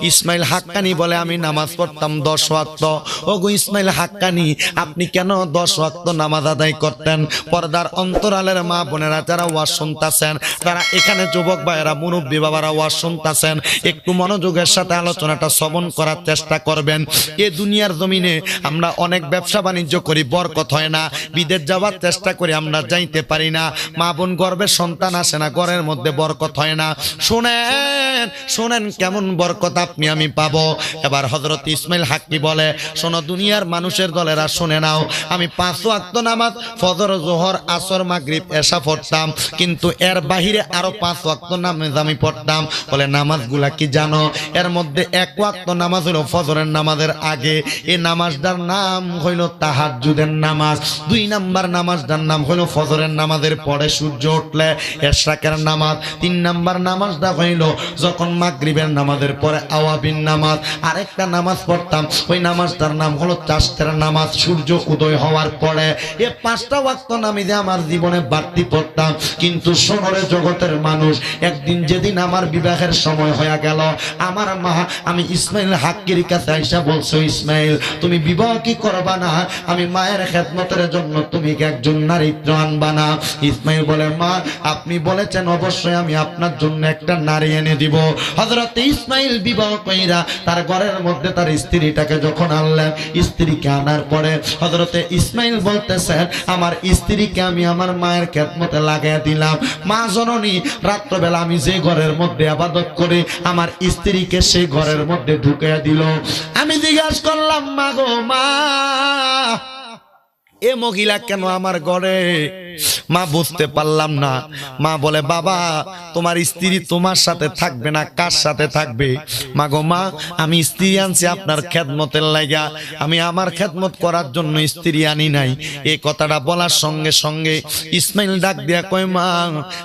ইসমাইল হাক্কানি বলে, আমি নামাজ পড়তাম দশ ওয়াক্ত। ও গো ইসমাইল হাক্কানি, আপনি কেন দশ ওয়াক্ত নামাজ আদায় করতেন? পর্দার অন্তরালের মা বোনেরা যারা ওয়াজ শুনতাছেন তারা এখানে যুবক ভাইয়েরা, মুরব্বী বাবারা ওয়াজ শুনতাছেন, একটু মনোযোগের সাথে আলোচনাটা শ্রবণ করার চেষ্টা করবেন। এ দুনিয়ার জমিনে আমরা অনেক ব্যবসা বাণিজ্য করি, বরকত হয় না। বিদেশ যাওয়ার চেষ্টা করি, আমরা যাইতে পারি না। মা বোন গর্বের সন্তান আসে না, ঘরের মধ্যে বরকত হয় না। শোনেন শোনেন কেমন বরকত আপনি আমি পাবো। এবার হজরত ইসমাইল হাক্কি বলে, শোনো, দুনিয়ার মানুষের দলেরা শুনে নাও। আমি পাঁচ ওয়াক্ত নামাজ, ফজর, জোহর, আসর, মাগরিব এসা পড়তাম। কিন্তু এর বাহিরে আরও পাঁচ ওয়াক্ত নামাজ আমি পড়তাম। বলে, নামাজগুলা কি জানো? এর মধ্যে এক ওয়াক্ত নামাজ হলো ফজরের নামাজের আগে। এই নামাজটার নাম হইল তাহাজ্জুদের নামাজ। দুই নাম্বার নামাজটার নাম হইল ফজরের নামাজের পরে সূর্য উঠলে এশরাকের নামাজ। তিন নাম্বার নামাজটা হইল যখন মাগরিবের নামাজের পরে আওয়াবিন নামাজ। আরেকটা নামাজ পড়তাম, ওই নামাজটার নাম হলো চাষতের নামাজ, সূর্য উদয় হওয়ার পরে। এ পাঁচটা ওয়াক্ত নামিজে আমার জীবনে বাড়তি পড়তাম, কিন্তু শহরে জগতের মানুষ একদিন যেদিন আমার বিবাহের সময় হয়ে গেল, আমার মা, আমি ইসমাইল হাক্কির কাছে আইসা বলছো, ইসমাইল, তুমি বিবাহ কি করবা না? আমি মায়ের খেদমতের জন্য তুমি একজন নারীত্র আনবা না? ইসমাইল বলে, মা, আপনি বলেছেন অবশ্যই আমি আপনার জন্য একটা নারী এনে দিব। হজরত ইসমাইল বিবাহ তার ঘরের মধ্যে তার স্ত্রীটাকে যখন আনলেন, স্ত্রীকে আনার পরে হজরতে ইসমাইল বলতেছেন, আমার স্ত্রীকে আমি আমার মায়ের খেদমতে লাগাই দিলাম। মা জননী, রাত্রবেলা আমি যে ঘরের মধ্যে আবাদত করে আমার স্ত্রীকে সেই ঘরের মধ্যে ঢুকিয়ে দিল। আমি জিজ্ঞাসা করলাম, মা গো, মা, এ মহিলা কেন আমার ঘরে? মা বুঝতে পারলাম না। মা বলে, বাবা, তোমার স্ত্রী তোমার সাথে থাকবে না, কার সাথে থাকবে? মা গো, মা, আমি স্ত্রী আনছি আপনার খেদমতের লাইগা। আমি আমার খেদমত করার জন্য স্ত্রী আনি নাই। এই কথাটা বলার সঙ্গে সঙ্গে ইসমাইল ডাক দিয়া কয়, মা,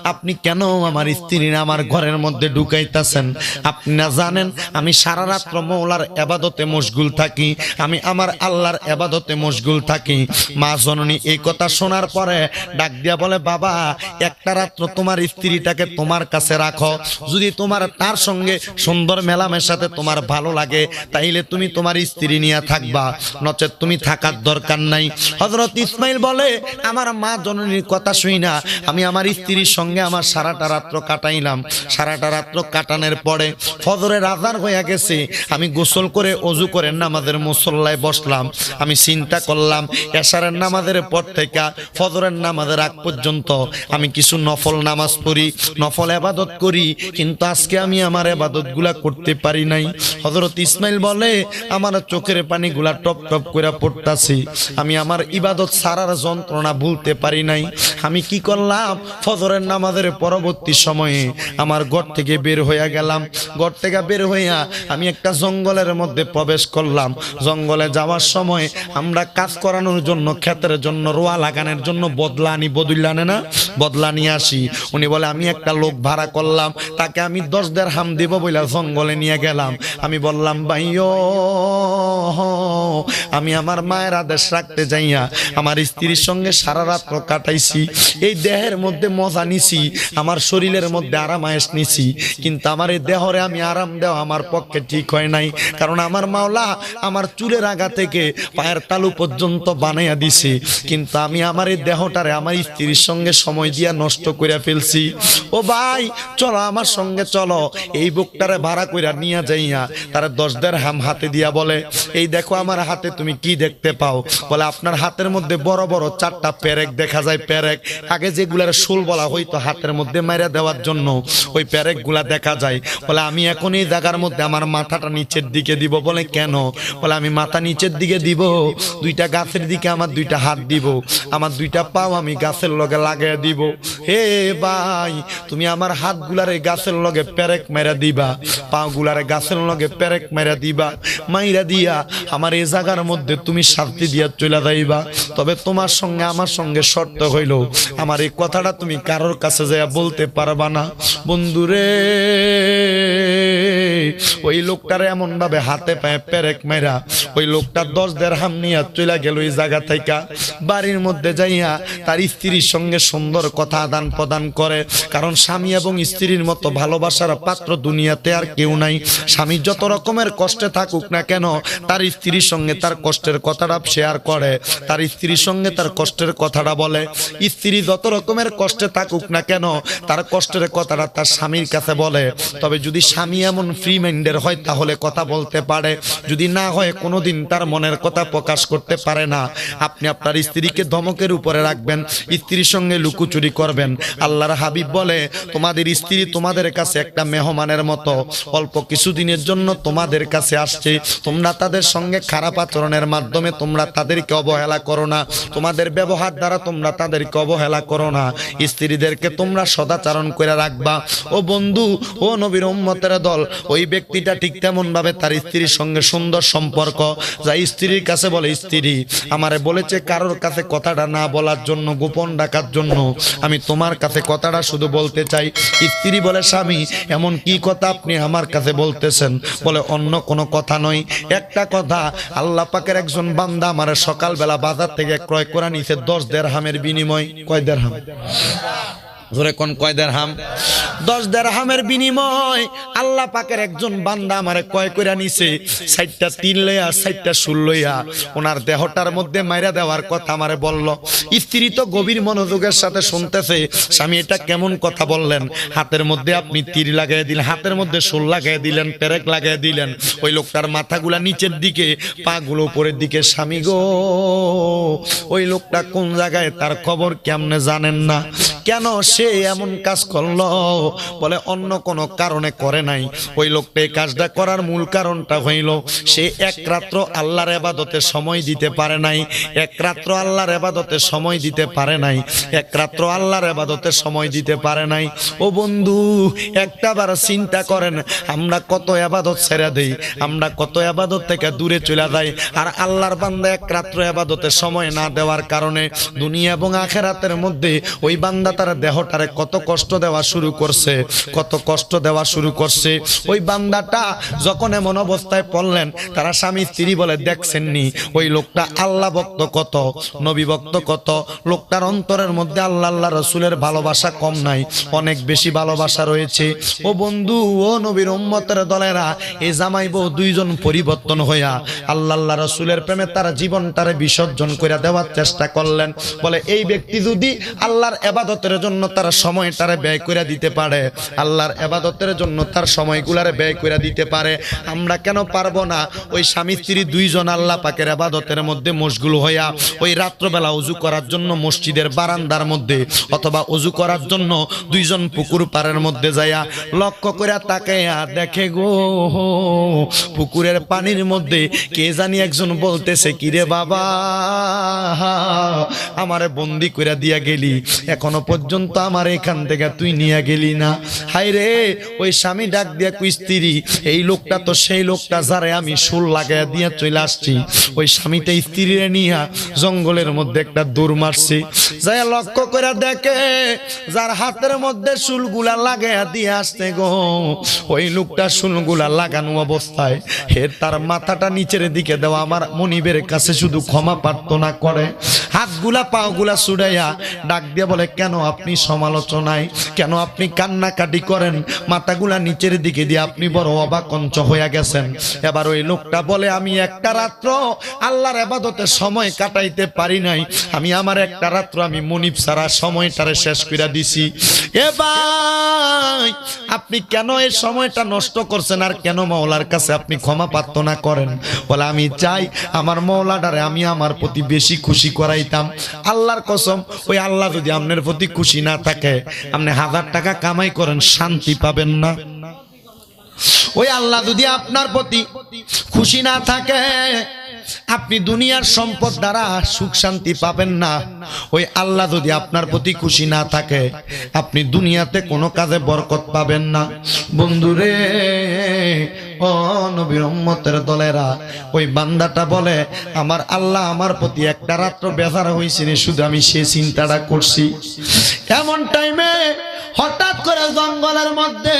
আপনি কেন আমার স্ত্রী আমার ঘরের মধ্যে ঢুকাইতেছেন? আপনি না জানেন, আমি সারা রাত্র মৌলার এবাদতে মশগুল থাকি। আমি আমার আল্লাহর এবাদতে মশগুল থাকি। মা জননী এই কথা শোনার পরে ডাক দিয়া বলে, বাবা, একটা রাত্র তোমার স্ত্রীটাকে তোমার কাছে রাখো। যদি তোমার তার সঙ্গে সুন্দর মেলামেশাতে তোমার ভালো লাগে, তাইলে তুমি তোমার স্ত্রী নিয়ে থাকবা। নচেত তুমি থাকার দরকার নাই। হজরত ইসমাইল বলে, আমার মা জননীর কথা শুই না। আমি আমার স্ত্রীর সঙ্গে আমার সারাটা রাত্র কাটাইলাম। সারাটা রাত্র কাটানোর পরে ফজরে রাজার হয়ে গেছে। আমি গোসল করে অজু করে নামাজের মুসল্লায় বসলাম। আমি চিন্তা করলাম, এশারের নামাজের পর থেকে ফজরের নামাজের আগ পর্যন্ত আমি কিছু নফল নামাজ পড়ি, নফল এবাদত করি, কিন্তু আজকে আমি আমার এবাদতগুলা করতে পারি নাই। হজরত ইসমাইল বলে, আমার চোখের পানিগুলা টপ টপ করে পড়তাছি। আমি আমার ইবাদত সারার যন্ত্রণা ভুলতে পারি নাই। আমি কি করলাম? ফজরের নামাজের পরবর্তী সময়ে আমার ঘর থেকে বের হইয়া গেলাম। ঘর থেকে বের হইয়া আমি একটা জঙ্গলের মধ্যে প্রবেশ করলাম। জঙ্গলে যাওয়ার সময় আমরা কাজ করানোর জন্য, ক্ষেতের জন্য, রোয়া লাগানোর জন্য বদলা আনি বদলা আনে না? বদলা নিয়ে আসি। উনি বলে, আমি একটা লোক ভাড়া করলাম, তাকে আমি দশ দেড় হাম দিব বলে জঙ্গলে নিয়ে গেলাম। আমি বললাম ভাইও আমি আমার মায়ের আদেশ রাখতে যাইয়া আমার স্ত্রীর সঙ্গে সারা রাত্র কাটাইছি। এই দেহের মধ্যে মজা নিছি, আমার শরীরের মধ্যে আরাম আরামায়েশ নিছি, কিন্তু আমার এই দেহরে আমি আরাম দেওয়া আমার পক্ষে ঠিক হয় নাই, কারণ আমার মাওলা আমার চুলের আগা থেকে পায়ের তালু পর্যন্ত বানাইয়া দিছে। কিন্তু আমি আমার এই দেহটারে আমার স্ত্রীর সঙ্গে সময় দিয়া নষ্ট করে ফেলছি। ও ভাই, চলো আমার সঙ্গে চলো। এই বুকটারে ভাড়া কইরা নিয়ে যাইয়া তারা দশ দেড় হাম হাতে দিয়া বলে, এই দেখো আমার হাতে তুমি কি দেখতে পাও? বলে, আপনার হাতের মধ্যে বড় বড় চারটা প্যারেক দেখা যায় প্যারেক আগে যেগুলার শুল বলা হইতো হাতের মধ্যে মাইরা দেওয়ার জন্য, ওই প্যারেকগুলা দেখা যায়। বলে, আমি এখন এই জায়গার মধ্যে আমার মাথাটা নিচের দিকে দিব। বলে, কেন? বলে, আমি মাথা নিচের দিকে দিব। দুইটা গাছের দিকে আমার দুইটা হাত দিব। আমার দুইটা পাও আমি গাছের লগে লাগাই দিব। হে ভাই, তুমি আমার হাত গুলারে গাছের লগে পেরেক মেরা দিবা পাও গুলারে গাছের লগে পেরেক মেরা দিবা, মাইরা দিয়া আমার এই জায়গার মধ্যে তুমি শান্তি দিয়া চলে যাইবা। তবে তোমার সঙ্গে আমার সঙ্গে শর্ত হইল, আমার এই কথাটা তুমি কারোর কাছে যাইয়া বলতে পারবা না। বন্ধুরে, ওই লোকটারে এমন ভাবে হাতে পায়ে পেরেক মেরা ওই লোকটা দশ দেড় হাম নিয়া চলে গেল ওই জায়গা থেকে বাড়ির মধ্যে যাইয়া তার স্ত্রীর সঙ্গে সুন্দর কথা আদান প্রদান করে। কারণ স্বামী এবং স্ত্রীর মতো ভালোবাসার পাত্র দুনিয়াতে আর কেউ নাই। স্বামী যত রকমের কষ্টে থাকুক না কেন, তার স্ত্রীর সঙ্গে তার কষ্টের কথাটা শেয়ার করে। তার স্ত্রীর সঙ্গে তার কষ্টের কথাটা বলে। স্ত্রী যত রকমের কষ্টে থাকুক না কেন, তার কষ্টের কথাটা তার স্বামীর কাছে বলে। তবে যদি স্বামী এমন ফ্রি মাইন্ডের হয়, তাহলে কথা বলতে পারে। যদি না হয়, কোনোদিন তার মনের কথা প্রকাশ করতে পারে না। আপনি আপনার স্ত্রীকে ধমকের উপরে রাখবেন। স্ত্রীর সঙ্গে লুকুচুরি করবেন। আল্লাহর হাবিব বলে, তোমাদের স্ত্রী তোমাদের কাছে একটা মেহমানের মতো। অল্প কিছুদিনের জন্য তোমাদের কাছে আসছে। তোমরা তাদের সঙ্গে খারাপ আচরণের মাধ্যমে তোমরা তাদেরকে অবহেলা করো না। তোমাদের ব্যবহার দ্বারা তোমরা তাদেরকে অবহেলা করো না। স্ত্রীদেরকে তোমরা সদাচারণ করে রাখবা। ও বন্ধু, ও নবীর উম্মতের দল, ওই ব্যক্তিটা ঠিক তেমন ভাবে তার স্ত্রীর সঙ্গে সুন্দর সম্পর্ক। যা স্ত্রীর কাছে বলে, স্ত্রী, আমারে বলেছে কারোর কাছে কথাটা না বলার জন্য গোপন ডাকার জন্য আমি তোমার কাছে কথাটা শুধু বলতে চাই। স্ত্রী বলে, স্বামী, এমন কি কথা আপনি আমার কাছে বলতেছেন? বলে, অন্য কোনো কথা নয়। একটা কথা, আল্লাহ পাকের একজন বান্দা আমার সকালবেলা বাজার থেকে ক্রয় করা নিছে দশ দেড় হামের বিনিময়। কয় দেড় হাম ধরে কোন কয় দেড় হাম দশ দেড় হামের বিনিময় আল্লাহ পাকের একজন বান্দা আমারে কয় করে নিছে, সাইটটা তিন লইয়া, সাইটটা সুল লইয়া। ওনার দেহটার মধ্যে মাইরা দেওয়ার কথা আমারে বলল। স্ত্রী তো গভীর মনোযোগের সাথে শুনতেছে, স্বামী এটা কেমন কথা বললেন? হাতের মধ্যে আপনি তীর লাগাই দিলেন, হাতের মধ্যে সুল লাগাই দিলেন, পেরেক লাগাই দিলেন। ওই লোকটার মাথাগুলা নিচের দিকে, পাগুলো উপরের দিকে, স্বামী গো, ওই লোকটা কোন জায়গায়, তার খবর কেমনে জানেন না? কেন সে এমন কাজ করল, বলে অন্য কোনো কারণে করে নাই। ওই লোকটা কাজটা করার মূল কারণটা হইল, সে এক রাত্র আল্লাহর এবাদতে সময় দিতে পারে নাই। এক রাত্র আল্লাহর এবাদতে সময় দিতে পারে নাই। এক রাত্র আল্লাহর এবাদতে সময় দিতে পারে নাই। ও বন্ধু একটা বার চিন্তা করেন, আমরা কত এবাদত ছেড়ে দেই, আমরা কত এবাদত থেকে দূরে চলে যাই, আর আল্লাহর বান্দা এক রাত্র এবাদতে সময় না দেওয়ার কারণে দুনিয়া এবং আখেরাতের মধ্যে ওই বান্দা তার দেহটারে কত কষ্ট দেওয়া শুরু করছে, কত কষ্ট দেওয়া শুরু করছে। ওই বান্দাটা যখন এমন অবস্থায় পড়লেন, তারা স্বামী স্ত্রী বলে, দেখছেননি, ওই লোকটা আল্লাহ ভক্ত কত, নবী ভক্ত কত? লোকটার অন্তরের মধ্যে আল্লাহ আল্লাহ রসুলের ভালোবাসা কম নাই, অনেক বেশি ভালোবাসা রয়েছে। ও বন্ধু, ও নবীর উম্মতের দলেরা এই জামাই বউ দুইজন পরিবর্তন হইয়া আল্লাহ আল্লাহ রসুলের প্রেমে তারা জীবনটারে বিসর্জন করে দেওয়ার চেষ্টা করলেন। বলে, এই ব্যক্তি যদি আল্লাহর এবাদতের জন্য তার সময়টারে ব্যয় করে দিতে পারে। আল্লাহর এবাদতের জন্য তার সময়গুলারে ব্যয় করে দিতে পারে। আমরা কেন পারব না? ওই স্বামী, স্ত্রী দুইজন আল্লাহ পাকের এবাদতের মধ্যে মশগুল হইয়া ওই রাত্রবেলা উজু করার জন্য মসজিদের বারান্দার মধ্যে অথবা উজু করার জন্য দুইজন পুকুর পাড়ের মধ্যে যাইয়া লক্ষ্য করে তাকাইয়া দেখে গো, পুকুরের পানির মধ্যে কে জানি একজন বলতেছে, কিরে বাবা, আমারে বন্দি করে দিয়া গেলি। এখনও পর্যন্ত আমার এখান থেকে তুই নিয়ে গেলি না। হাই রে ওই স্বামী ডাক দিয়া কুই এই লোকটা তো সেই লোকটা যারে আমি সুর লাগাইয়া দিয়ে চলে আসছি। ওই স্বামীটা স্ত্রীরে নিয়া জঙ্গলের মধ্যে একটা দূর মারছে। যাই লক্ষ্য করে দেখে, যার হাতের মধ্যে শুলগুলা লাগাইয়া দিয়ে আসতে গো। ওই লোকটা শুলগুলা লাগানো অবস্থায় হের তার মাথাটা নিচের দিকে দেওয়া, আমার মনিবের কাছে শুধু ক্ষমা প্রার্থনা করে। হাতগুলা, পাগুলা ছুড়াইয়া ডাক দিয়ে বলে, কেন আপনি সমালোচনায়। কেন আপনি কান্নাকাটি করেন? মাথাগুলা নিচের দিকে দিয়ে আপনি বড় অবাকঞ্চ হয়ে গেছেন। এবার ওই লোকটা বলে, আমি একটা রাত্র আল্লাহর এবাদতে সময় কাটাইতে পারি নাই। আমি আমার একটা রাত্র আমি মনিব সারা সময়টারে শেষ করে দিছি। এ ভাই, আপনি কেন এই সময়টা নষ্ট করছেন আর কেন মৌলার কাছে আপনি ক্ষমা প্রার্থনা করেন? বলে, আমি চাই আমার মৌলাডারে আমি আমার প্রতি বেশি খুশি করাইতাম। আল্লাহর কসম, ওই আল্লাহ যদি আপনার প্রতি খুশি না থাকে আপনি হাজার টাকা কামাই করেন, শান্তি পাবেন না। ওই আল্লাহ যদি আপনার প্রতি খুশি না থাকে আপনি দুনিয়ার সম্পদ দ্বারা সুখ শান্তি পাবেন না। ওই আল্লাহ যদি আপনার প্রতি খুশি না থাকে, আপনি দুনিয়াতে কোনো কাজে বরকত পাবেন না। বন্ধুরে, ও নবীর দলেরা, ওই বান্দাটা বলে, আমার আল্লাহ আমার প্রতি একটা রাত্র বেজার হয়েছে শুধু আমি সে চিন্তাটা করছি। এমন টাইমে হঠাৎ করে জঙ্গলের মধ্যে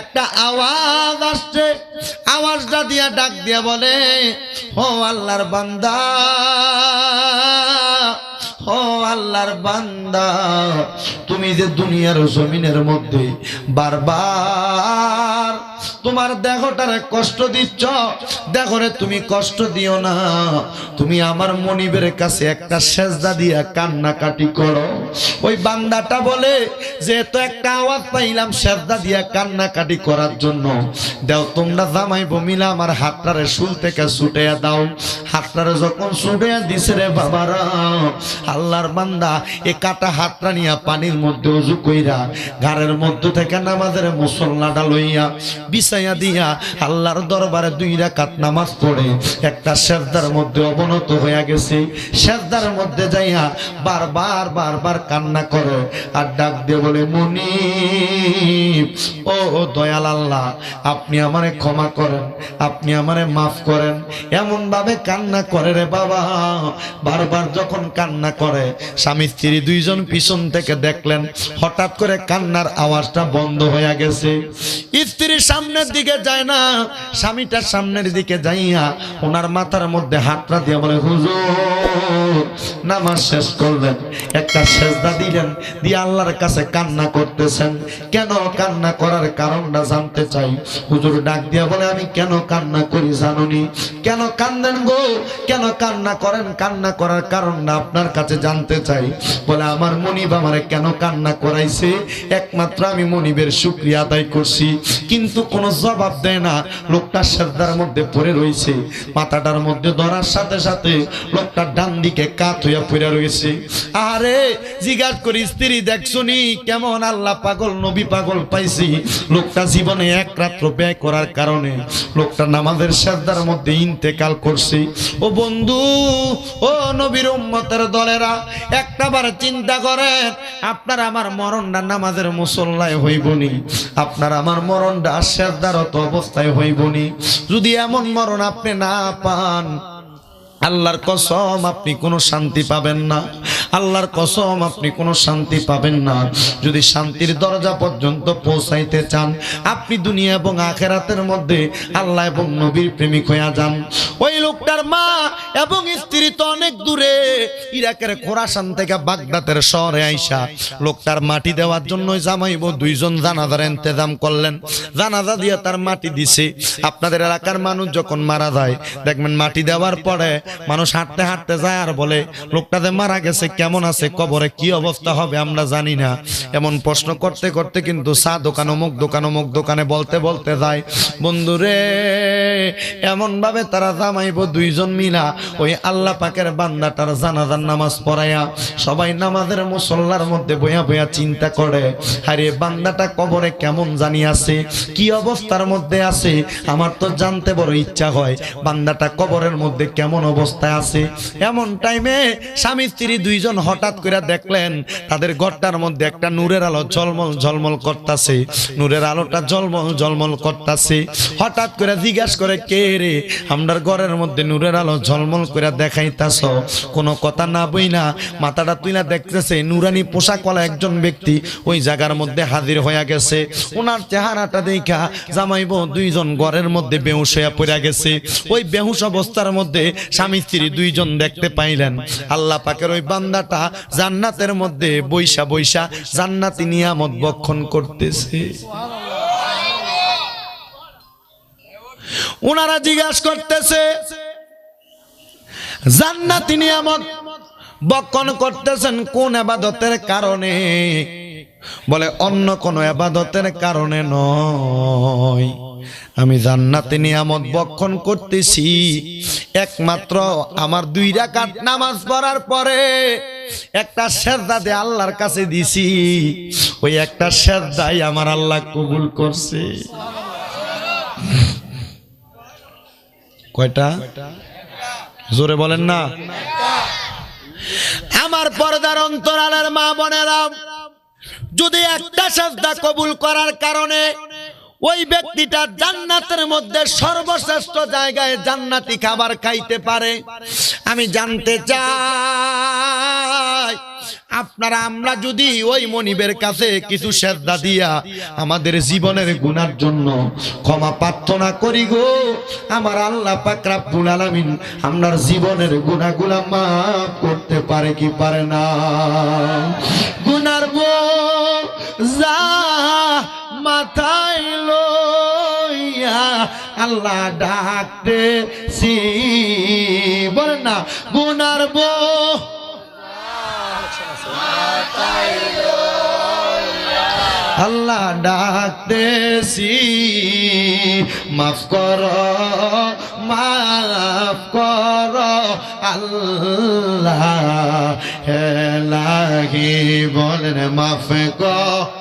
একটা আওয়াজ আসছে। আওয়াজটা দিয়া ডাক দিয়া বলে, ও আল্লাহর বান্দা, ও আল্লাহর বান্দা, তুমি যে দুনিয়ার জমিনের মধ্যে বারবার তোমার দেহটারে কষ্ট দিচ্ছ, দেহরে তুমি কষ্ট দিও না। তুমি আমার মনিবের কাছে একটা সেজদা দিয়া কান্নাকাটি করো। ওই বান্দাটা বলে যে তো একটা আওয়াজ পাইলাম সেজদা দিয়া কান্নাকাটি করার জন্য। দেও, তোমরা জামাই বমিলা আমার হাতটারে শুল থেকে ছুটে দাও। হাতটারে যখন ছুটে দিছে রে বাবারা, আল্লাহর বান্দা, এ কাটা হাতটা নিয়া পানির মধ্যে উজু কইরা ঘরের মধ্যে থেকে নামাজের মুসল্লাটা লইয়া দিয়া আল্লাহর দরবারে দুই রাকাত নামাজ পড়ে, একটা মধ্যে অবনত হইয়া গেছে। মধ্যে যাইয়া বারবার বারবার কান্না করে আর ডাক দিয়ে বলে মুনি ও দয়াল আল্লাহ, আপনি আমারে ক্ষমা করেন, আপনি আমারে মাফ করেন। এমন ভাবে কান্না করে রে বাবা। বারবার যখন কান্না করে, স্বামী স্ত্রী দুইজন পিছন থেকে দেখলেন, হঠাৎ করে কান্নার আওয়াজটা বন্ধ হয়ে গেছে। স্ত্রী দিকে যায় না, স্বামীটার সামনের দিকে যাইয়া ওনার মাথার মধ্যে হাতটা দিয়ে বলে, হুজুর, নামাজ শেষ করলেন, একটা সেজদা দিলেন, দিয়ে আল্লাহর কাছে কান্না করতেছেন। কেন কান্না করার কারণটা জানতে চাই? হুজুর ডাক দিয়া বলে, আমি কেন কান্না করি জানুনি? কেন কান্দেন গো? কেন কান্না করেন? কান্না করার কারণটা আপনার কাছে জানতে চাই। বলে, আমার মনিব আমারে কেন কান্না করাইছে? একমাত্র আমি মনিবের শুক্রিয়া আদায় করছি। কিন্তু কোনো জবাব দেয় না। লোকটা সেজদার মধ্যে পড়ে রয়েছে। মাথাটার মধ্যে ধরার সাথে সাথে লোকটা ডান দিকে কাত হইয়া পড়ে রয়েছে। আরে, জিজ্ঞাস করি, স্ত্রী দেখছনি কেমন আল্লাহ পাগল, নবী পাগল পাইছি। লোকটা জীবনে এক রাত্র ব্যয় করার কারণে লোকটা নামাজের সেজদার মধ্যে ইন্তেকাল করছে। ও বন্ধু, ও নবীর উম্মতের দলেরা একটাবার চিন্তা করেন, আপনার আমার মরণটা নামাজের মুসল্লায় হইবনি। আপনার আমার মরণটা সেজদারত অবস্থায় হইবনি। যদি এমন মরণ আপনি না পান, আল্লাহর কসম, আপনি কোনো শান্তি পাবেন না। আল্লাহর কসম, আপনি কোনো শান্তি পাবেন না। যদি শান্তির দরজা পর্যন্ত পৌঁছাইতে চান, আপনি দুনিয়া এবং আখেরাতের মধ্যে আল্লাহ এবং নবীর প্রেমিক হইয়া যান। ওই লোকটার মা এবং স্ত্রী তো অনেক দূরে। ইরাকের খোরাসান থেকে বাগদাদের শহরে আইসা লোকটার মাটি দেওয়ার জন্য জামাইব দুইজন জানাজার ইন্তজাম করলেন। জানাজা দিয়ে তার মাটি দিছে। আপনাদের এলাকার মানুষ যখন মারা যায়, দেখবেন মাটি দেওয়ার পরে মানুষ হাঁটতে হাঁটতে যায় আর বলে লোকটাতে মারা গেছে কেমন আছে কবরে কি অবস্থা হবে আমরা জানি না। এমন প্রশ্ন করতে করতে কিন্তু চা দোকান অমুক দোকান অমুক দোকানে বলতে বলতে যায়। বন্ধুরে এমন ভাবে তারা জামাইব দুইজন মিলা ওই আল্লাহ পাকের বান্দাটার জানাজার নামাজ পড়াইয়া সবাই নামাজের মুসল্লার মধ্যে বইয়া বইয়া চিন্তা করে আরে বান্দাটা কবরে কেমন জানি আছে কি অবস্থার মধ্যে আছে? আমার তো জানতে বড় ইচ্ছা হয় বান্দাটা কবরের মধ্যে কেমন অবস্থায় আছে? এমন টাইমে স্বামী স্ত্রী দুইজন হঠাৎ করে দেখলেন, তাদের ঘরটার মধ্যে একটা নূরের আলো ঝলমল ঝলমল করতেছে। নূরের আলোটা ঝলমল ঝলমল করতেছে। হঠাৎ করে জিজ্ঞাসা করে, কে রে? আমরার ঘরের মধ্যে নূরের আলো ঝলমল করে দেখাইতাছ? কোনো কথা না বই না মাথাটা তুইলা দেখতেছে, নুরানি পোশাকওয়ালা একজন ব্যক্তি ওই জায়গার মধ্যে হাজির হয়ে গেছে। ওনার চেহারাটা দেখা জামাইব দুইজন ঘরের মধ্যে বেহুশ হইয়া পড়ে গেছে। ওই বেহুশ অবস্থার মধ্যে স্বামী স্ত্রী দুইজন দেখতে পাইলেন। আল্লাহ পাকের ওই বান্দাটা জান্নাতের মধ্যে বৈশা বৈশা জান্নাতি নিয়ামত বক্ষণ করতেছে। ওনারা জিজ্ঞাসা করতেছে, জান্নাতি নিয়ামত বক্ষণ করতেছেন কোন আবাদতের কারণে? বলে, অন্য কোন আবাদতের কারণে নয়। আমি জান্নাতে নিয়ামত বক্ষণ করতেছি। একমাত্র আমার দুই রাকাত নামাজ পড়ার পরে একটা সেজদা দিয়ে আল্লাহর কাছে দিছি। ওই একটা সেজদাই আমার আল্লাহ কবুল করছে। কয়টা? জোরে বলেন না। আমার পর্দার অন্তরালের মা বোনেরা, যদি একটা সাজদা কবুল করার কারণে ওই ব্যক্তিটা জান্নাতের মধ্যে সর্বশ্রেষ্ঠ জায়গায় জান্নাতি খাবার খাইতে পারে। আমি জানতে চাই, আপনারা, আমরা যদি ওই মনিবের কাছে কিছু শ্রদ্ধা দিয়া আমাদের জীবনের গুনার জন্য ক্ষমা প্রার্থনা করি গো, আমার আল্লাহ পাক রাব্বুল আলামিন আপনার জীবনের গুনাহগুলা মাফ করতে পারে কি পারে না। গুনার মাথায় লইয়া আল্লাহ ডাকতে সি বলেন না, গুনার বো আল্লাহ ডাকতেছি, মাফ কর মাফ কর। আল্লাহ হেলাহি বলেন মাফ কর।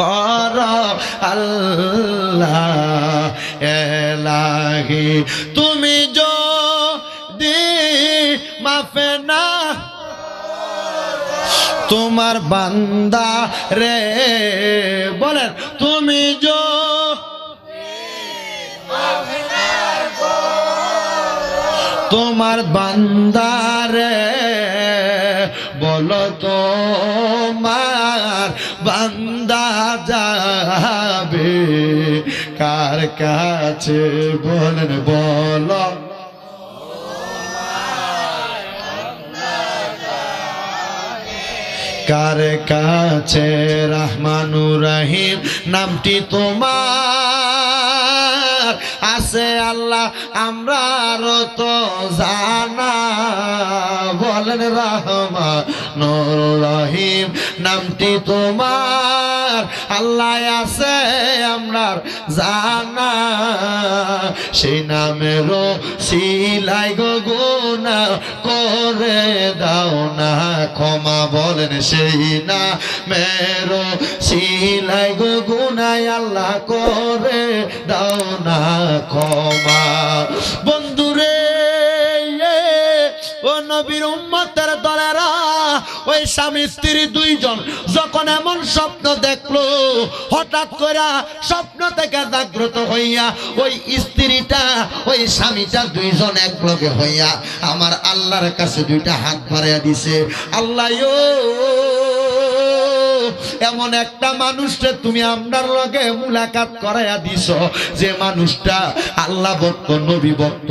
কর আল্লাহ এলাহি। তুমি যদি মাফে না তোমার বান্দা রে, বলেন, তুমি যো তোমার বান্দারে বলো তোমার কাছে বলেন, বল। কার কাছে রহমানুর রহিম? নামটি তোমার। আছে আল্লাহ, আমরা তো জানা। বলেন, রহমানুর রহিম, নামটি তোমার। আল্লাহ আছে আমরা জানা সেই নামেরও সিলাই গো গুনা করে দাও না, ক্ষমা বলেন সেই না মেরো সিলাই গো গুনাই আল্লাহ করে দাও না, ক্ষমা। বন্ধুরে ও নবীর ওই স্বামী স্ত্রী দুইজন যখন এমন স্বপ্ন দেখল, হঠাৎ করে স্বপ্ন থেকে জাগ্রত হইয়া ওই স্ত্রীটা, ওই স্বামীটা দুইজন এক লগে হইয়া আমার আল্লাহর কাছে দুইটা হাত বাড়াইয়া দিছে, আল্লাহ এমন একটা মানুষকে তুমি আমরার লগে মুলাকাত করাইয়া দিছ। যে মানুষটা আল্লাহ ভক্ত নবী ভক্ত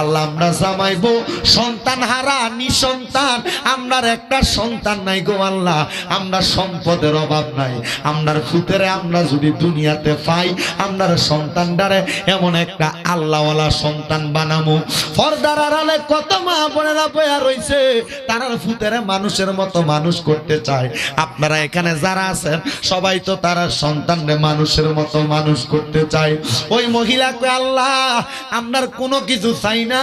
আল্লাহ আমরা জামাইবো, সন্তান হারা, নিঃসন্তান। আমরার একটা সন্তান নাই গো আল্লাহ, আমরা সম্পদের অভাব নাই। আমরার ফুতেরে আমরা যদি দুনিয়াতে পাই, আমরার সন্তানটারে এমন একটা আল্লাহওয়ালা সন্তান বানামু। ফর্দার আড়ালে কত মা বোনেরা বয়া রইছে, তারার ফুতেরে মানুষের মতো মানুষ করতে চায়। আপনারা এখানে যারা আছেন, সবাই তো তারা সন্তানরে মানুষের মতো মানুষ করতে চায়। ওই মহিলাকে আল্লাহ, আপনার কোনো কিছু চাই না,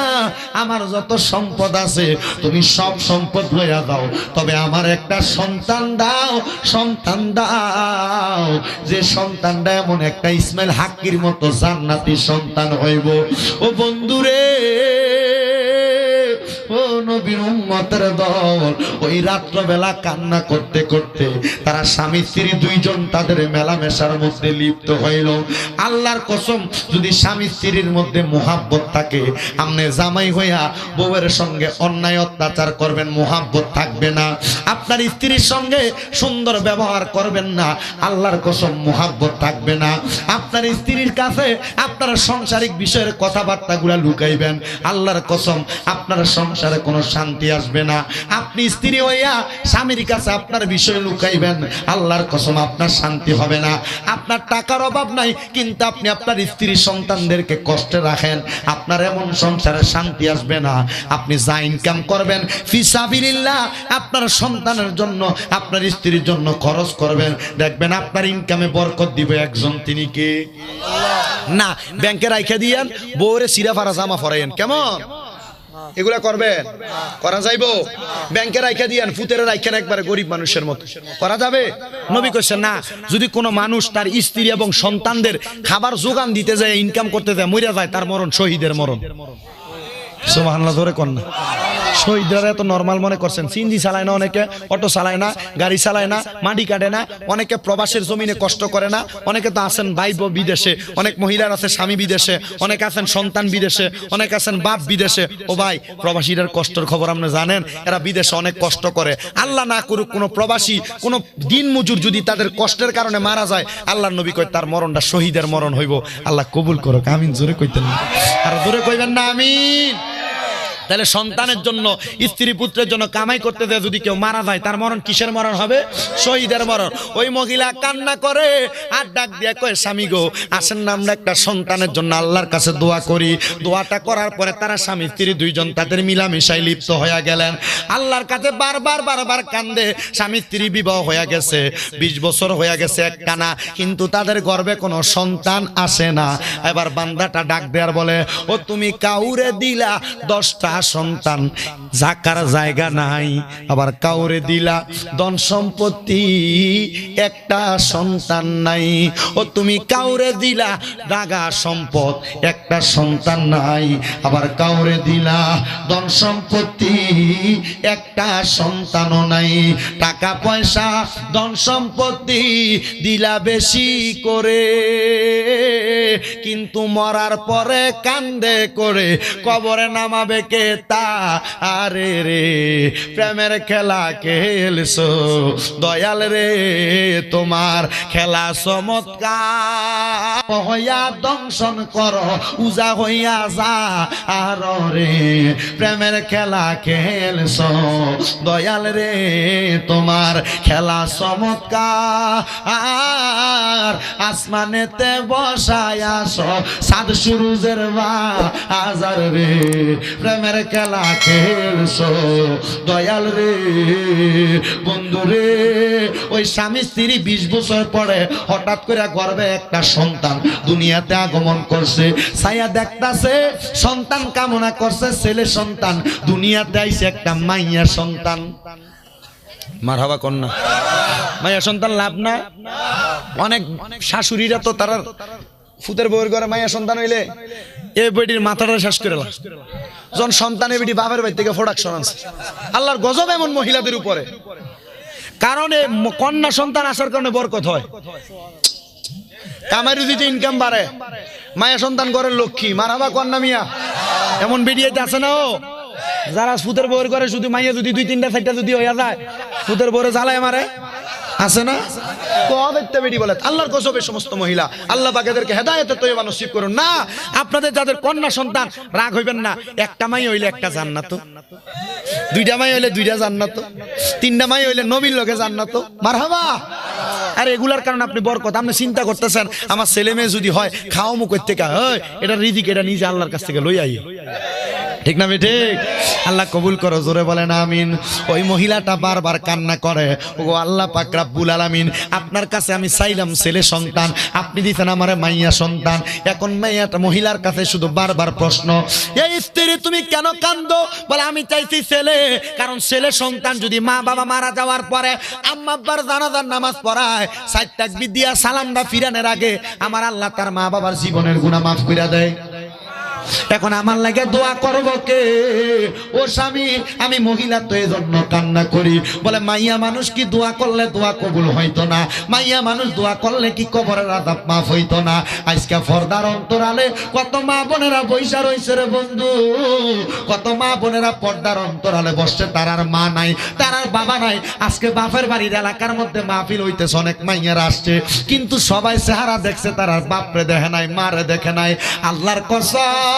আমার যত সম্পদ আছে, তুমি সব সম্পদ লইয়া দাও তবে আমার একটা সন্তান দাও সন্তান দাও। যে সন্তানটা এমন একটা ইসমাইল হাক্কির মতো জান্নাতি সন্তান হইব। ও বন্ধুরে উম্মতের দল। ওই রাত্রবেলা কান্না করতে করতে তারা স্বামী, স্ত্রী দুইজন তাদের মেলামেশার মধ্যে লিপ্ত হইল। আল্লাহর কসম, যদি স্বামী, স্ত্রীর মধ্যে মোহাব্বত থাকে আমনে জামাই হইয়া বউয়ের সঙ্গে অন্যায় অত্যাচার করবেন, মোহাব্বত থাকবে না। আপনার স্ত্রীর সঙ্গে সুন্দর ব্যবহার করবেন না, আল্লাহর কসম, মোহাব্বত থাকবে না। আপনার স্ত্রীর কাছে আপনার সাংসারিক বিষয়ের কথাবার্তাগুলা লুকাইবেন। আল্লাহর কসম, আপনার সংসারে কোনো শান্তি আসবে না। আপনি স্ত্রী হইয়া স্বামীর কাছে আপনার বিষয় লুকাইবেন। আল্লাহর কসম, আপনার শান্তি হবে না। আপনার টাকার অভাব নাই, কিন্তু আপনি আপনার স্ত্রী সন্তানদেরকে কষ্টে রাখেন। আপনার এমন সংসারে শান্তি আসবে না। আপনি যা ইনকাম করবেন ফিসাবিল্লাহ আপনার সন্তানের জন্য, আপনার স্ত্রীর জন্য খরচ করবেন। দেখবেন আপনার ইনকামে বরকত দিবে একজন, তিনি কে? না, ব্যাংকে রাইখা দিয়েন, বউরে সিরা ফারা জামা ফরাইন কেমন? এগুলা করবেন? করা যাইব? ব্যাংকে রাইখা দিয়ে ফুতের রাইখেন একবারে গরিব মানুষের মতো। করা যাবে? নবী কইছেন, না, যদি কোনো মানুষ তার স্ত্রী এবং সন্তানদের খাবার যোগান দিতে যায়, ইনকাম করতে যায় মরিয়া যায়, তার মরণ শহীদের মরণ। শহীদরা নর্মাল মনে করছেন। চালায় না অনেকে, অটো চালায় না, গাড়ি চালায় না, মাটি কাটে না, অনেকে প্রবাসের জমিনে কষ্ট করে না, অনেকে তো আছেন বিদেশে, অনেক স্বামী বিদেশে, অনেক আছেন সন্তান বিদেশে, অনেক আছেন বাপ বিদেশে। ও ভাই, প্রবাসীদের কষ্টের খবর আপনি জানেন? এরা বিদেশে অনেক কষ্ট করে। আল্লাহ না করুক কোনো প্রবাসী, কোনো দিন মজুর যদি তাদের কষ্টের কারণে মারা যায় আল্লাহ নবী কয়, তার মরণটা শহীদের মরণ হইব। আল্লাহ কবুল করুক, আমিন, জোরে কইতেন আর জোরে কইবেন না, আমিন। তাহলে সন্তানের জন্য, স্ত্রী পুত্রের জন্য কামাই করতে যায় যদি কেউ মারা যায়, তার মরণ কিসের মরণ হবে? শহীদের মরণ। ওই মহিলা কান্না করে আর ডাক দিয়ে কয়, স্বামী গো, আসেন না আমরা একটা সন্তানের জন্য আল্লাহর কাছে দোয়া করি। দোয়াটা করার পরে তারা স্বামী, স্ত্রী দুইজন তাদের মিলামিশাই লিপ্ত হয়ে গেলেন। আল্লাহর কাছে বারবার বারবার কান্দে, স্বামী, স্ত্রী বিবাহ হয়ে গেছে। বিশ বছর হয়ে গেছে এক টানা কিন্তু তাদের গর্বে কোনো সন্তান আসে না। এবার বান্দাটা ডাক দেয়ার বলে, ও তুমি কাউরে দিলা দশটা সন্তান, জাকার জায়গা নাই। আবার কাউরে দিলা ধন সম্পত্তি, একটা সন্তান নাই। ও তুমি কাউরে দিলা দাগা সম্পদ, একটা সন্তান নাই। আবার কাউরে দিলা ধন সম্পত্তি, একটা সন্তানও নাই। টাকা পয়সা, ধন সম্পত্তি দিলা বেশি করে। কিন্তু মরার পরে কান্দে করে, কবরে নামাবে কে? তা, আরে রে, প্রেমের খেলা খেলছো দয়াল রে, তোমার খেলা চমৎকার। দংশন কর, উজা হইয়া যা। আর রে, প্রেমের খেলা খেলছ দয়াল রে, তোমার খেলা চমৎকার। আসমানেতে বসায় আস সাদ সুরুজের বা আজার রে, প্রেমের খেলা খেলছ? দয়াল রে, বন্ধু রে, ওই স্বামী স্ত্রী বিশ বছর পরে হঠাৎ করে গর্বে একটা সন্তান দুনিয়াতে আগমন করছে। ছায়া দেখতাছে, সন্তান কামনা করছে, ছেলে সন্তান, দুনিয়াতে আইছে একটা মাইয়া সন্তান। মার হবা কন্যা। মাইয়া সন্তান লাভ না। অনেক শাশুড়িরা তো তারা ফুতের বউয়ের ঘরে মাইয়া সন্তান হইলে এ বেটির মাথাটা শেষ করে যখন সন্তান এ বেটি বাপের বাড়ি থেকে প্রোডাকশন আছে আল্লাহর গজব এমন মহিলাদের উপরে। কারণ এ ম- কন্যা সন্তান আসার কারণে বরকত হয়। কামাই রুজিতে ইনকাম বাড়ে। মায়া সন্তান ঘরের লক্ষ্মী। মারাবা কন্যা মিয়া। এমন বেরিয়েতে আছে না ও? যারা ফুতের বউয়ের ঘরে শুধু মাইয়া যদি দুই, তিনটা, চারটা যদি হইয়া যায়, ফুতের বউরে জ্বালায় মারে। আছে না? আল্লাহর গজবে সমস্ত মহিলা। আল্লাহ নসিব করুন। না, আপনাদের যাদের কন্যা সন্তান, রাগ হইবেন না। একটা মাই হইলে একটা জান্নাত। দুইটা মাই হইলে দুইটা জান্নাত। তিনটা মাই হইলে নবীর লোকে জান্নাত। মারহাবা! আর এগুলার কারণে আপনি বরকত। আপনি চিন্তা করতেছেন, আমার ছেলে মেয়ে যদি হয় খাও মুখ থেকে? এটা রিদিক এটা নিজে আল্লাহর কাছ থেকে লই আই ঠিক না ঠিক আল্লাহ কবুল করো, জোরে বলেন আমিন। ওই মহিলাটা বারবার কান্না করে ও আল্লাহ পাক রাব্বুল আলামিন, আপনার কাছে আমি চাইলাম ছেলে সন্তান, আপনি দিতেন আমারে মাইয়া সন্তান। এখন মাইয়াটা মহিলার কাছে শুধু বারবার প্রশ্ন, এই স্ত্রী, তুমি কেন কান্দো? বলে, আমি চাইছি ছেলে, কারণ ছেলে সন্তান যদি মা বাবা মারা যাওয়ার পরে আম্মা আব্বার জানাজার নামাজ পড়ায় সাইড তাকবীর দিয়া সালামটা ফিরানোর আগে আমার আল্লাহ তার মা বাবার জীবনের গুনাহ মাফ করে দেয়। এখন আমার লাগে দোয়া করব কে? ও স্বামী, আমি মহিলা তো এই জন্য কান্না করি। বলে, মাইয়া মানুষ কি দোয়া করলে দোয়া কবুল হইতো না? মাইয়া মানুষ দোয়া করলে কি কবরের আদাব মাফ হইতো না? আজকে ফর্দার অন্তরালে কত মা বোনেরা বৈশা রইছে রে বন্ধু। কত মা বোনেরা পর্দার অন্তরালে বসছে, তার আর মা নাই, তার আর বাবা নাই। আজকে বাপের বাড়ির এলাকার মধ্যে মাহফিল হইতেছে, অনেক মাইয়ারা আসছে। কিন্তু সবাই চেহারা দেখছে, তার আর বাপরে দেখে নাই, মারে দেখে নাই। আল্লাহর কসম।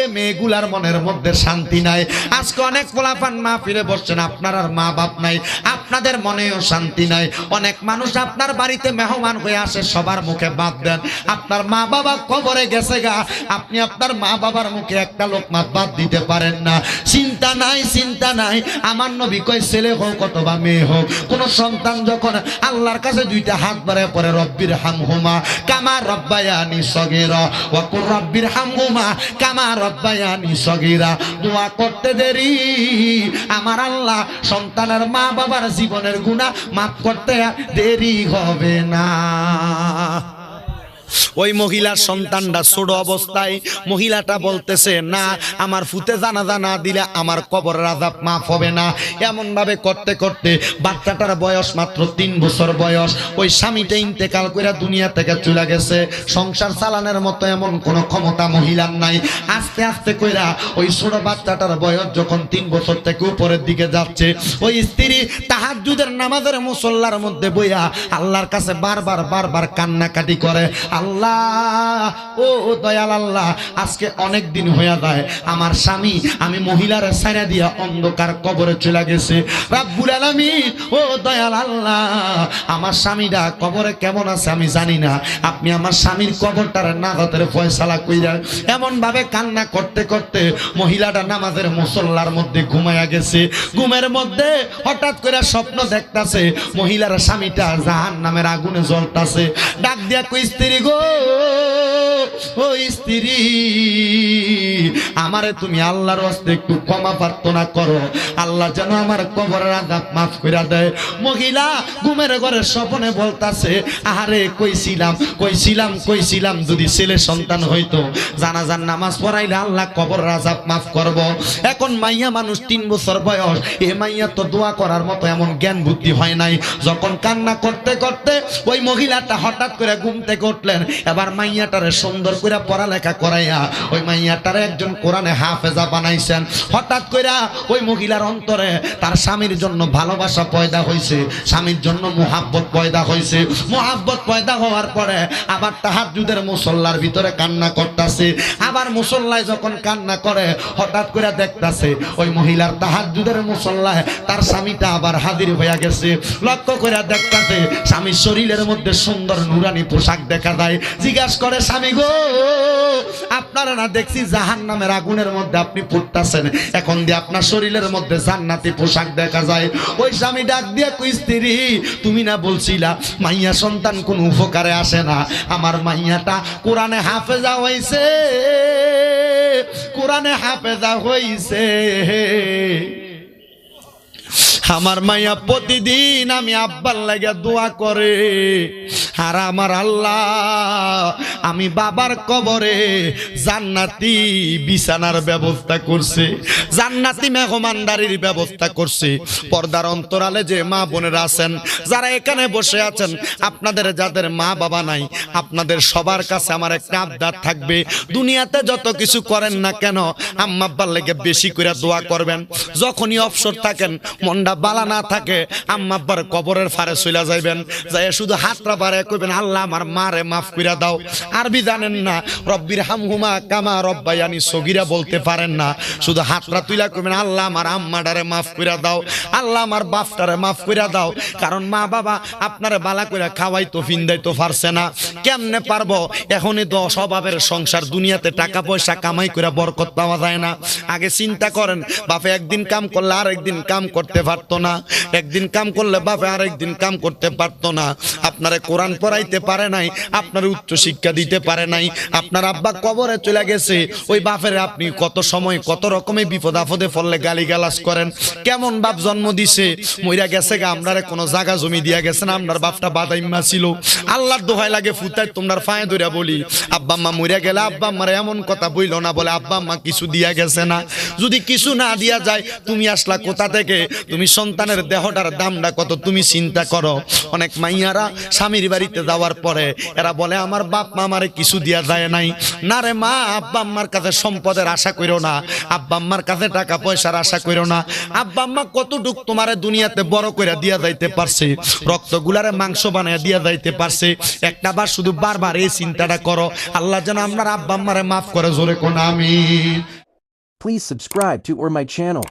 এ মেয়েগুলার মনের মধ্যে শান্তি নাই। আজকে অনেক পোলাপান মা ফিরে বসছেন, আপনার আর মা বাপ নাই, আপনাদের মনেও শান্তি নাই। অনেক মানুষ আপনার বাড়িতে মেহমান হয়ে আসে, সবার মুখে বাদ দেন। আপনার মা বাবা কবরে গেছে গা, আপনি আপনার মা বাবার মুখে একটা লোক মাত বাদ দিতে পারেন না। চিন্তা নাই চিন্তা নাই, আমার নবী কয়, ছেলে হোক অথবা মেয়ে হোক, কোন সন্তান যখন আল্লাহর কাছে দুইটা হাত বাড়ায় পরে রব্বির হাম হুমা কামা রব্বায়ানি সগেরা। ওয়াকুর রব্বির হামগুমা কামা রব্বায়ানি সগেরা। দোয়া করতে দেরি। আমার আল্লাহ সন্তানের মা বাবার জীবনের গুণা মাফ করতে দেরি হবে না। ওই মহিলার সন্তানটা ছোট অবস্থায় মহিলাটা বলতেছে, না, আমার ফুতে জানাজা না দিলে আমার কবর রাজা মাফ হবে না। এমন ভাবে করতে করতে বাচ্চাটার বয়স মাত্র তিন বছর বয়স। ওই স্বামীটা ইন্তেকাল করে দুনিয়া থেকে চলে গেছে। সংসার চালানোর মতো এমন কোনো ক্ষমতা মহিলার নাই। আস্তে আস্তে কইরা ওই ছোট বাচ্চাটার বয়স যখন তিন বছর থেকে উপরের দিকে যাচ্ছে, ওই স্ত্রী তাহাজুদের নামাজের মুসল্লার মধ্যে বইয়া আল্লাহর কাছে বারবার বারবার কান্নাকাটি করে। আল্লাহ ও ও দয়াল আল্লাহ, আজকে অনেক দিন হয়ে যায়। আমার স্বামী, আমি মহিলার সাইরা দিয়া অন্ধকার কবরে চলে গেছে। রাব্বুল আলামিন, ও দয়াল আল্লাহ, আমার স্বামীটা কবরে কেমন আছে আমি জানি না। আপনি আমার স্বামীর কবরটার নাগতের ফয়সালা কইরা এমন ভাবে কান্না করতে করতে মহিলাটা নামাজের মুসল্লার মধ্যে ঘুমায়া গেছে। ঘুমের মধ্যে হঠাৎ করে স্বপ্ন দেখতাছে, মহিলার স্বামীটা জাহান নামের আগুনে জ্বলতাছে। ডাক দিয়া কই, স্ত্রী গো ও স্ত্রী, আমারে তুমি আল্লাহর হস্তে একটু ক্ষমা প্রার্থনা করো। আল্লাহ যেন আমার কবরের আদাব মাফ করে দেয়। মহিলা, ঘুমের ঘরে স্বপনে বলতাছে, আহারে, কইছিলাম কইছিলাম কইছিলাম, যদি ছেলে সন্তান হইতো, জানাজার নামাজ পড়াইলে আল্লাহ কবর রাজাব মাফ করব। এখন মাইয়া মানুষ তিন বছর বয়স, এ মাইয়া তো দোয়া করার মতো এমন জ্ঞান বুদ্ধি হয় নাই। যখন কান্না করতে করতে, ওই মহিলাটা হঠাৎ করে ঘুম থেকে উঠলেন। এবার মাইয়াটারে সুন্দর করে পড়ালেখা করাইয়া ওই মাইয়াটারে একজন কোরআনে হাফেজা বানাইছেন। হঠাৎ করে ওই মহিলার অন্তরে তার স্বামীর জন্য ভালোবাসা পয়দা হয়েছে স্বামীর জন্য মোহাব্বত পয়দা হয়েছে মোহাব্বত পয়দা হওয়ার পরে আবার তাহাজুদের মুসল্লার ভিতরে কান্না করতেছে। আবার মুসল্লায় যখন কান্না করে, হঠাৎ করে দেখতাছে ওই মহিলার তাহাজুদের মুসল্লায় তার স্বামীটা আবার হাজির হইয়া গেছে। লক্ষ্য করে দেখতাছে স্বামীর শরীরের মধ্যে সুন্দর নুরানি পোশাক দেখা যায়। জিজ্ঞাস করে, স্বামী গো আপনারা না দেখছি জাহান নামের আগুনের মধ্যে আপনি ফুটতাছেন। এখন দিয়ে আপনার শরীরের মধ্যে জান্নাতি পোশাক দেখা যায়। ওই স্বামী ডাক দিয়ে কই, স্ত্রী, তুমি না বলছিলা, মাইয়া সন্তান কোন উপকারে আসে না। আমার মাইয়াটা কোরআনে হাফেজা হয়েছে কোরআনে হাফেজা হইছে। আমার মাইয়া প্রতিদিন আমি আব্বার লাগে দোয়া করে। আর আমার আল্লাহ, আমি বাবার কবরে জান্নাতি বিছানার ব্যবস্থা করছে, জান্নাতি মেহমানদারির ব্যবস্থা করছে। পর্দার অন্তরালে যে মা বোনেরা আছেন, যারা এখানে বসে আছেন, আপনাদের যাদের মা বাবা নাই, আপনাদের সবার কাছে আমার একটা আবদার থাকবে। দুনিয়াতে যত কিছু করেন না কেন, আম্মা আব্বার লেগে বেশি করে দোয়া করবেন। যখনই অবসর থাকেন, মনটা বালা না থাকে, আম্মা আব্বার কবরের ফারে চলে যাইবেন। যাই শুধু হাতটা পারে কইবেন, আল্লাহ আমার মারে মাফ করে দাও। আরবি জানেন না, রব্বির হামহুমা কামা রব্বাই রব্বায়ানি সগিরা বলতে পারেন না। শুধু হাতটা তুইলা কইবেন, আল্লাহ আমার আম্মাটারে মাফ করে দাও। আল্লাহ আমার বাপটারে মাফ করে দাও। কারণ মা বাবা আপনারে বালা করে খাওয়াই তো, ফিন্দাই তো পারছে না। কেমনে পারব? এখনই তো স্বভাবের সংসার, দুনিয়াতে টাকা পয়সা কামাই করে বরকত পাওয়া যায় না। আগে চিন্তা করেন, বাপে একদিন কাম করলে আর একদিন কাম করতে পারতো না। একদিন কাম করলে বাপে আর একদিন কাম করতে পারতো না। আপনারে কোরআন পড়াইতে পারে নাই, আপনার উচ্চ শিক্ষা দিতে পারে নাই। আপনার আব্বা কবরে চলে গেছে, ওই বাপের আপনি কত সময় কত রকমের বিপদ আপদে ফললে গালি গালাস করেন। কেমন বাপ জন্ম দিছে? মইরা গেছে গা আপনারে কোনো জায়গা জমি দিয়া গেছেন আপনার বাপটা বাদাইম্মা ছিল। আল্লাহর দোহাই লাগে ফুতাই তোমরা ফায়ে ধরে বলি, আব্বা আম্মা মইরা গেলে আব্বা আম্মার এমন কথা বইল না বলে আব্বা আম্মা কিছু দিয়া গেছে না। যদি কিছু না দিয়া যায়, তুমি আসলা কোথা থেকে? তুমি সন্তানের দেহটার দামটা কত তুমি চিন্তা করো? অনেক মাইয়ারা স্বামীর বাড়িতে যাওয়ার পরে এরা বলে, আমার বাপ মা আমারে কিছু দিয়া যায় নাই। না রে মা, আব্বা আম্মার কাছে সম্পদের আশা করো না। আব্বা আম্মার কাছে টাকা পয়সার আশা করো না। আব্বা আম্মা, কতটুক তোমারে দুনিয়াতে বড় করে দিয়া যাইতে পারছে? রক্তগুলারে মাংস বানায় দিয়া যাইতে পারছে। একটা বার শুধু বারবার এই চিন্তাটা করো। আল্লাহ যেন আপনার আব্বা আম্মারে মাফ করে, জোরে কোন আমি Please subscribe to or my channel.